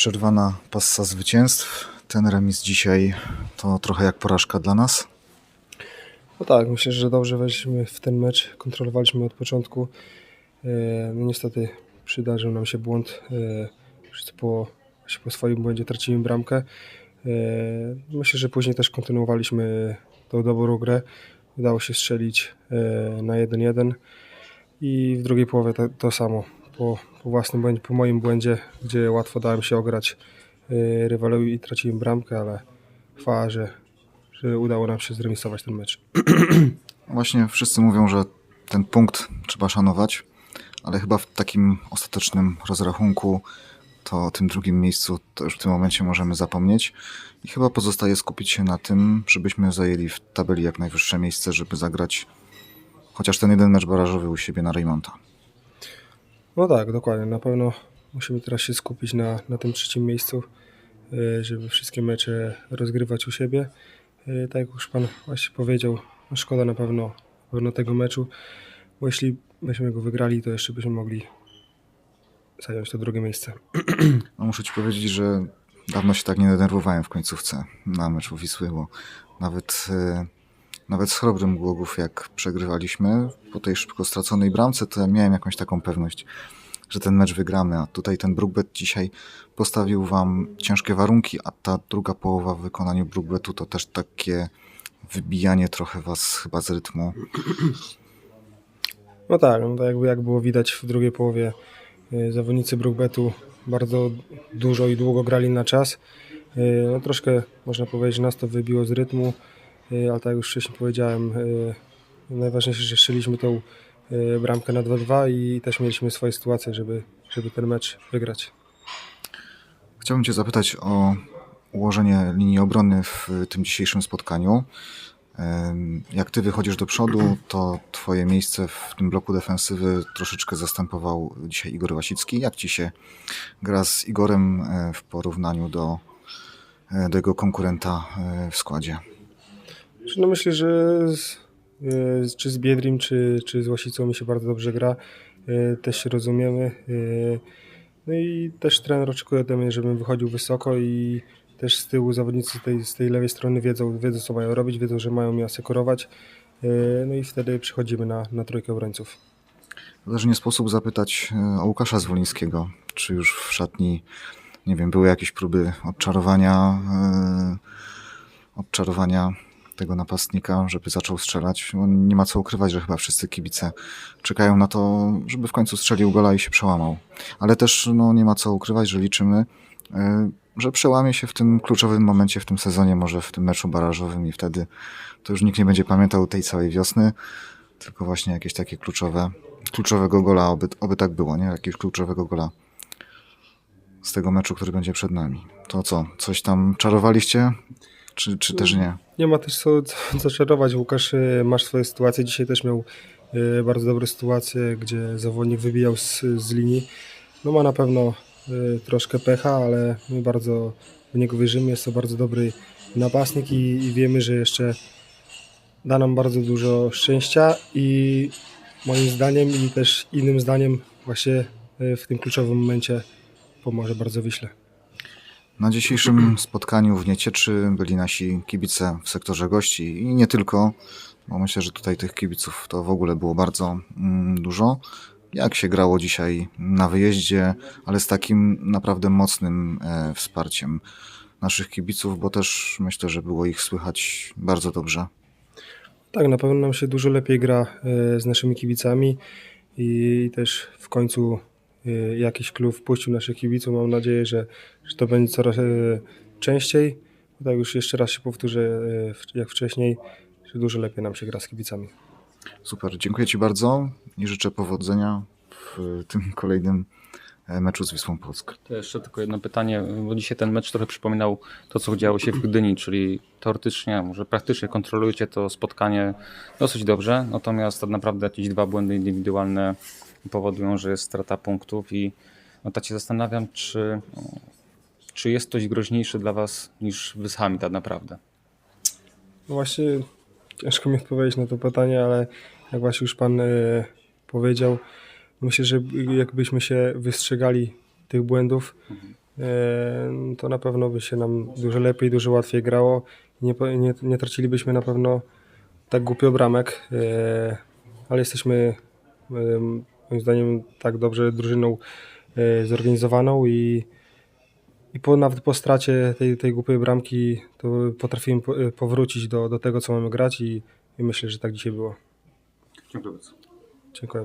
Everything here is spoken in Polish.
Przerwana passa zwycięstw. Ten remis dzisiaj to trochę jak porażka dla nas. No tak, myślę, że dobrze weszliśmy w ten mecz, kontrolowaliśmy od początku. E, No niestety przydarzył nam się błąd. e, po, po swoim błędzie tracimy bramkę. E, Myślę, że później też kontynuowaliśmy tą dobrą grę. Udało się strzelić na 1-1 i w drugiej połowie to samo. Po, po własnym błędzie, po moim błędzie, gdzie łatwo dałem się ograć e, rywalowi i traciłem bramkę, ale chwała, że, że udało nam się zremisować ten mecz. Właśnie wszyscy mówią, że ten punkt trzeba szanować, ale chyba w takim ostatecznym rozrachunku to o tym drugim miejscu to już w tym momencie możemy zapomnieć i chyba pozostaje skupić się na tym, żebyśmy zajęli w tabeli jak najwyższe miejsce, żeby zagrać chociaż ten jeden mecz barażowy u siebie na Reymonta. No tak, dokładnie. Na pewno musimy teraz się skupić na, na tym trzecim miejscu, e, żeby wszystkie mecze rozgrywać u siebie. E, Tak jak już Pan właśnie powiedział, no szkoda na pewno, na pewno tego meczu, bo jeśli byśmy go wygrali, to jeszcze byśmy mogli zająć to drugie miejsce. No muszę ci powiedzieć, że dawno się tak nie denerwowałem w końcówce na meczu Wisły, bo nawet, e, nawet z chrobrym Głogów, jak przegrywaliśmy po tej szybko straconej bramce, to ja miałem jakąś taką pewność, że ten mecz wygramy, a tutaj ten Brookbet dzisiaj postawił wam ciężkie warunki, a ta druga połowa w wykonaniu Brookbetu to też takie wybijanie trochę was chyba z rytmu. No tak, no jakby jak było widać w drugiej połowie, e, zawodnicy Brookbetu bardzo dużo i długo grali na czas. E, No troszkę można powiedzieć, nas to wybiło z rytmu, ale tak jak już wcześniej powiedziałem, e, najważniejsze, że strzeliśmy tą e, bramkę na 2-2 i też mieliśmy swoje sytuacje, żeby, żeby ten mecz wygrać. Chciałbym Cię zapytać o ułożenie linii obrony w tym dzisiejszym spotkaniu. Jak Ty wychodzisz do przodu, to Twoje miejsce w tym bloku defensywy troszeczkę zastępował dzisiaj Igor Wasicki. Jak Ci się gra z Igorem e, w porównaniu do, e, do jego konkurenta e, w składzie? No myślę, że z, e, czy z Biedrim, czy, czy z Łasicą mi się bardzo dobrze gra. E, Też się rozumiemy. E, No i też trener oczekuje ode mnie, żebym wychodził wysoko i też z tyłu zawodnicy z tej, z tej lewej strony wiedzą, wiedzą, co mają robić, wiedzą, że mają mnie asekurować. No i wtedy przychodzimy na, na trójkę obrońców. Też nie sposób zapytać o Łukasza Zwolińskiego. Czy już w szatni, nie wiem, były jakieś próby odczarowania, odczarowania tego napastnika, żeby zaczął strzelać? Nie ma co ukrywać, że chyba wszyscy kibice czekają na to, żeby w końcu strzelił gola i się przełamał. Ale też no, nie ma co ukrywać, że liczymy, e, że przełamie się w tym kluczowym momencie w tym sezonie, może w tym meczu barażowym i wtedy to już nikt nie będzie pamiętał tej całej wiosny, tylko właśnie jakieś takie kluczowe, kluczowego gola, oby, oby tak było, nie? Jakiegoś kluczowego gola z tego meczu, który będzie przed nami. To co, coś tam czarowaliście? Czy, czy też nie? Nie ma też co, co, co czarować. Łukasz, e, masz swoje sytuacje. Dzisiaj też miał e, bardzo dobre sytuacje, gdzie zawodnik wybijał z, z linii. No ma na pewno e, troszkę pecha, ale my bardzo w niego wierzymy. Jest to bardzo dobry napastnik i, i wiemy, że jeszcze da nam bardzo dużo szczęścia i moim zdaniem i też innym zdaniem właśnie w tym kluczowym momencie pomoże bardzo Wiśle. Na dzisiejszym spotkaniu w Niecieczy byli nasi kibice w sektorze gości i nie tylko, bo myślę, że tutaj tych kibiców to w ogóle było bardzo mm, dużo. Jak się grało dzisiaj na wyjeździe, ale z takim naprawdę mocnym e, wsparciem naszych kibiców, bo też myślę, że było ich słychać bardzo dobrze. Tak, na pewno nam się dużo lepiej gra e, z naszymi kibicami i też w końcu jakiś klub wpuścił naszych kibiców. Mam nadzieję, że, że to będzie coraz e, częściej. Tak już jeszcze raz się powtórzę, w- jak wcześniej, że dużo lepiej nam się gra z kibicami. Super, dziękuję Ci bardzo i życzę powodzenia w tym kolejnym e, meczu z Wisłą Płock. To jeszcze tylko jedno pytanie, bo dzisiaj ten mecz trochę przypominał to, co działo się w Gdyni, czyli teoretycznie, może praktycznie kontrolujecie to spotkanie dosyć dobrze, natomiast tak naprawdę jakieś dwa błędy indywidualne powodują, że jest strata punktów i no, tak się zastanawiam, czy, czy jest ktoś groźniejszy dla Was niż Wyshami tak naprawdę. No właśnie ciężko mi odpowiedzieć na to pytanie, ale jak właśnie już Pan e, powiedział, myślę, że jakbyśmy się wystrzegali tych błędów, e, to na pewno by się nam dużo lepiej, dużo łatwiej grało. Nie, nie, nie tracilibyśmy na pewno tak głupio bramek, e, ale jesteśmy moim zdaniem tak dobrze drużyną e, zorganizowaną i, i po, nawet po stracie tej, tej głupiej bramki to potrafimy po, e, powrócić do, do tego, co mamy grać i, i myślę, że tak dzisiaj było. Dziękuję bardzo. Dziękuję.